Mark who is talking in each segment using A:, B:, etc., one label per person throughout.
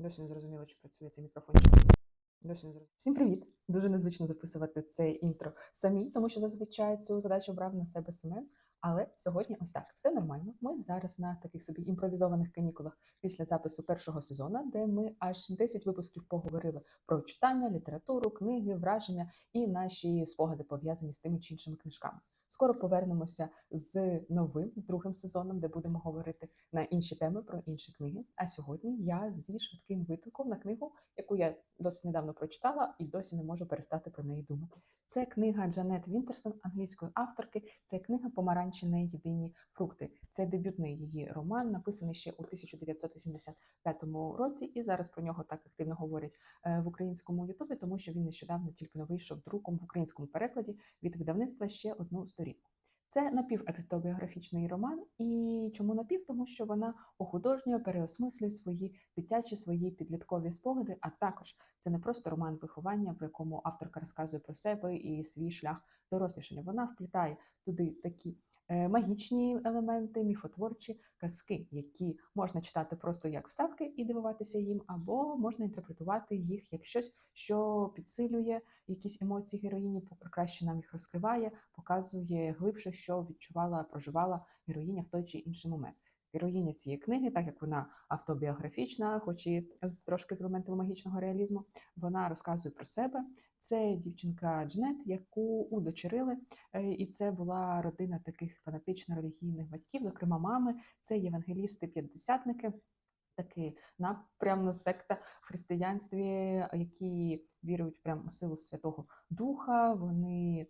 A: Досі не зрозуміло, чи працює цей мікрофон. Досі не зрозуміло. Всім привіт! Дуже незвично записувати це інтро самі, тому що зазвичай цю задачу брав на себе Семен. Але сьогодні ось так, все нормально. Ми зараз на таких собі імпровізованих канікулах після запису першого сезону, де ми аж 10 випусків поговорили про читання, літературу, книги, враження і наші спогади пов'язані з тими чи іншими книжками. Скоро повернемося з новим другим сезоном, де будемо говорити на інші теми про інші книги. А сьогодні я зі швидким витоком на книгу, яку я досить недавно прочитала і досі не можу перестати про неї думати. Це книга Джанет Вінтерсон, англійської авторки. Це книга Помаранчі не єдині фрукти. Це дебютний її роман, написаний ще у 1985 році, і зараз про нього так активно говорять е, в українському Ютубі, тому що він нещодавно тільки но вийшов друком в українському перекладі від видавництва ще одну сторінку. Це напівавтобіографічний роман. І чому напів? Тому що вона охудожнює, переосмислює свої дитячі, свої підліткові спогади. А також це не просто роман виховання, в якому авторка розказує про себе і свій шлях дорослішання. Вона вплітає туди такі магічні елементи, міфотворчі казки, які можна читати просто як вставки і дивуватися їм, або можна інтерпретувати їх як щось, що підсилює якісь емоції героїні, краще нам їх розкриває, показує глибше, що відчувала, проживала героїня в той чи інший момент. Героїня цієї книги, так як вона автобіографічна, хоч і з трошки з елементами магічного реалізму, вона розказує про себе. Це дівчинка Джнет, яку удочерили, е, і це була родина таких фанатично-релігійних батьків, зокрема мами, це євангелісти-п'ятдесятники. Таки напрямно секта в християнстві, які вірують прямо у силу Святого Духа. Вони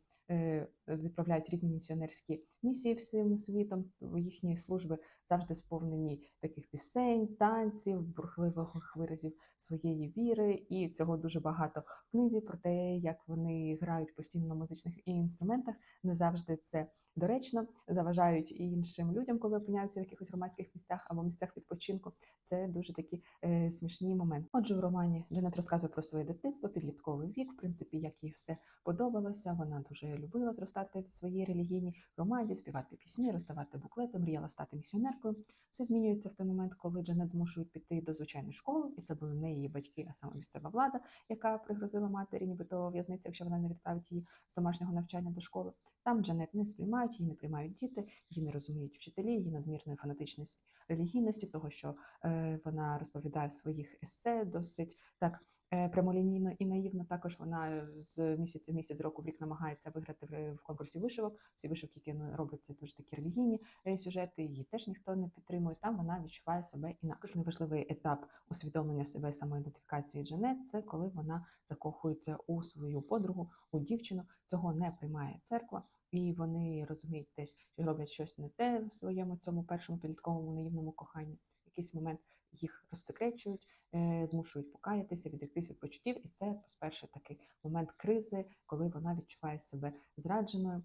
A: відправляють різні місіонерські місії всім світом. Їхні служби завжди сповнені таких пісень, танців, бурхливих виразів своєї віри. І цього дуже багато в книзі про те, як вони грають постійно на музичних інструментах. Не завжди це доречно, заважають іншим людям, коли опиняються в якихось громадських місцях або місцях відпочинку. Це дуже такі е, смішні моменти. Отже, в романі Джанет розказує про своє дитинство, підлітковий вік, в принципі, як їй все подобалося. Вона дуже любила зростати в своїй релігійній громаді, співати пісні, роздавати буклети, мріяла стати місіонеркою. Все змінюється в той момент, коли Джанет змушують піти до звичайної школи, і це були не її батьки, а саме місцева влада, яка пригрозила матері, нібито в'язниці, якщо вона не відправить її з домашнього навчання до школи. Там Джанет не сприймають, її не приймають діти, її не розуміють вчителі, її надмірної фанатичності релігійності, того що е, вона розповідає в своїх есе досить так е, прямолінійно і наївно. Також вона е, з місяця в місяць року в рік намагається виграти в, в конкурсі вишивок. Всі вишивки, які робить, це дуже такі релігійні е, сюжети. Її теж ніхто не підтримує. Там вона відчуває себе інакше. Неважливий етап усвідомлення себе самоідентифікації Джанет це коли вона закохується у свою подругу, у дівчину. Цього не приймає церква. І вони розуміють десь, що роблять щось не те в своєму цьому першому підлітковому наївному коханні. Якийсь момент їх розсекречують, е, змушують покаятися, відректись від почуттів. І це спершу такий момент кризи, коли вона відчуває себе зрадженою.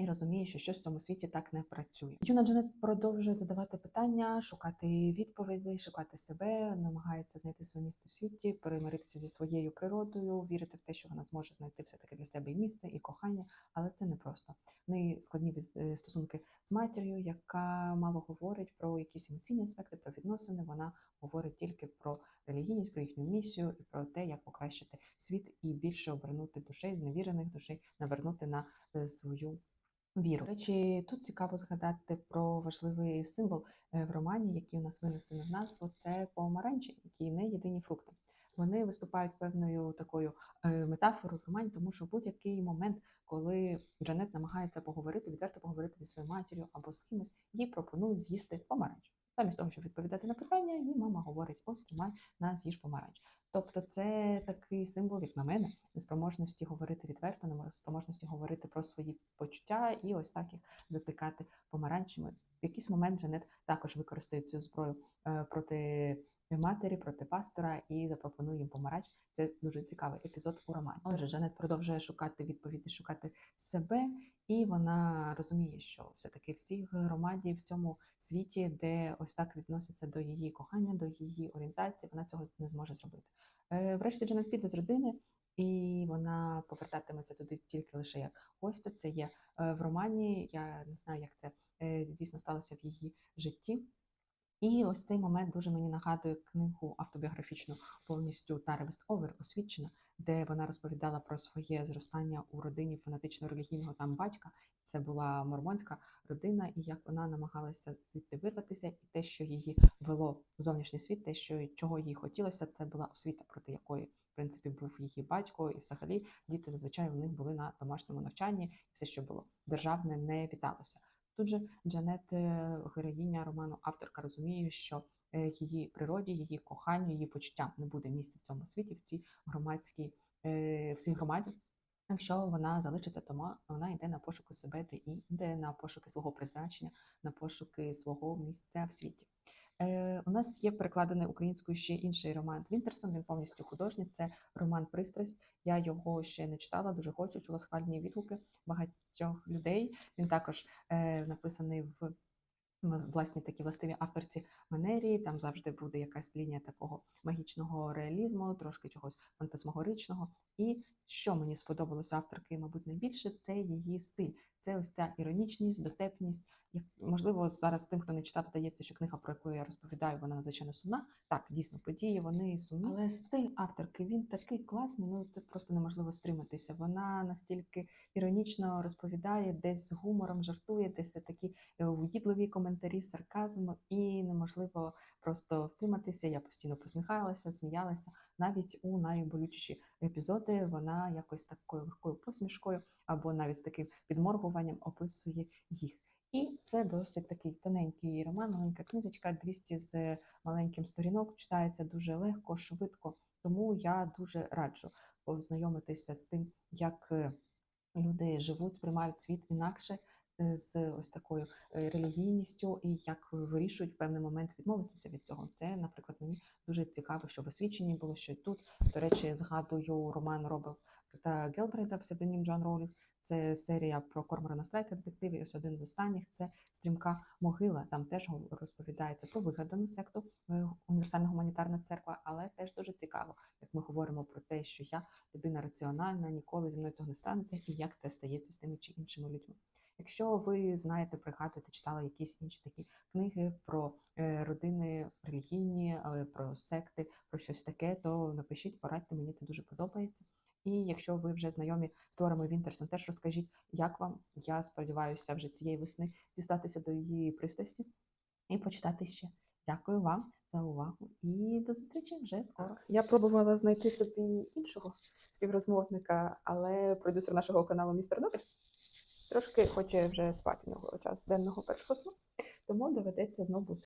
A: І розуміє, що щось в цьому світі так не працює. Юна Джанет продовжує задавати питання, шукати відповіді, шукати себе, намагається знайти своє місце в світі, перемиритися зі своєю природою, вірити в те, що вона зможе знайти все таки для себе і місце, і кохання, але це не просто. В неї складні е, стосунки з матір'ю, яка мало говорить про якісь емоційні аспекти, про відносини. Вона говорить тільки про релігійність, про їхню місію і про те, як покращити світ і більше обернути душей, зневірених душей, навернути на е, свою віру. До речі, тут цікаво згадати про важливий символ е, в романі, який у нас винесений в назву. Це помаранчі, які не єдині фрукти. Вони виступають певною такою е, метафорою в романі, тому що в будь-який момент, коли Джанет намагається поговорити, відверто поговорити зі своєю матір'ю або з кимось, їй пропонують з'їсти помаранч. Замість того, щоб відповідати на питання, їй мама говорить: ось тримай на з'їж помаранч. Тобто, це такий символ, як на мене, неспроможності говорити відверто, неспроможності говорити про свої почуття і ось так їх затикати помаранчами. В якийсь момент Джанет також використає цю зброю е, проти матері, проти пастора і запропонує їм помаранч. Це дуже цікавий епізод у романі. Отже, Джанет продовжує шукати відповіді, шукати себе, і вона розуміє, що все-таки в громаді, в цьому світі, де ось так відносяться до її кохання, до її орієнтації, вона цього не зможе зробити. Е, Врешті Джанет піде з родини, і вона повертатиметься туди тільки лише як гостя. Це є е, в романі. Я не знаю, як це е, дійсно сталося в її житті. І ось цей момент дуже мені нагадує книгу автобіографічну повністю Тара Вестовер освічена, де вона розповідала про своє зростання у родині фанатично релігійного там батька. Це була мормонська родина, і як вона намагалася звідти вирватися, і те, що її вело в зовнішній світ, те, що чого їй хотілося, це була освіта, проти якої в принципі був її батько, і взагалі діти зазвичай у них були на домашньому навчанні, і все, що було державне, не віталося. Тут же Джанет, е, героїня роману, авторка розуміє, що е, її природі, її коханню, її почуттям не буде місця в цьому світі, в цій громадській, е, в цій громаді. Якщо вона залишиться, то вона йде на пошуки себе, де і йде на пошуки свого призначення, на пошуки свого місця в світі. Е, у нас є перекладений українською ще інший роман Вінтерсон. Він повністю художній. Це роман Пристрасть. Я його ще не читала, дуже хочу. Чула схвальні відгуки багатьох людей. Він також е, написаний в власні такі властиві авторці манері. Там завжди буде якась лінія такого магічного реалізму, трошки чогось фантасмагоричного. І що мені сподобалося авторки, мабуть, найбільше це її стиль. Це ось ця іронічність, дотепність. Можливо, зараз тим, хто не читав, здається, що книга, про яку я розповідаю, вона надзвичайно сумна. Так, дійсно, події вони сумні. Але стиль авторки він такий класний. Ну це просто неможливо стриматися. Вона настільки іронічно розповідає, десь з гумором жартує, десь це такі е, в'їдливі коментарі, сарказм, і неможливо просто втриматися. Я постійно посміхалася, сміялася. Навіть у найболючіші епізоди вона якось такою легкою посмішкою або навіть з таким підморгуванням описує їх. І це досить такий тоненький роман, маленька книжечка, 200 з маленьким сторінок, читається дуже легко, швидко. Тому я дуже раджу познайомитися з тим, як е, люди живуть, сприймають світ інакше з ось такою е, релігійністю, і як вирішують в певний момент відмовитися від цього. Це, наприклад, мені дуже цікаво, що в освіченні було, що й тут. До речі, згадую роман Роберта Гелбрейда, псевдонім Джон Роулінг. Це серія про Корморана Страйка детективи. І ось один з останніх це стрімка могила. Там теж розповідається про вигадану секту е, універсальна гуманітарна церква, але теж дуже цікаво, як ми говоримо про те, що я людина раціональна, ніколи зі мною цього не станеться, і як це стається з тими чи іншими людьми. Якщо ви знаєте, пригадуєте, читали якісь інші такі книги про е, родини релігійні, е, про секти, про щось таке, то напишіть, порадьте, мені це дуже подобається. І якщо ви вже знайомі з творами Вінтерсон, теж розкажіть, як вам. Я сподіваюся, вже цієї весни дістатися до її пристрасті і почитати ще. Дякую вам за увагу і до зустрічі вже скоро. Я пробувала знайти собі іншого співрозмовника, але продюсер нашого каналу Містер Нобель трошки хоче вже спати нього час денного першого сну, тому доведеться знову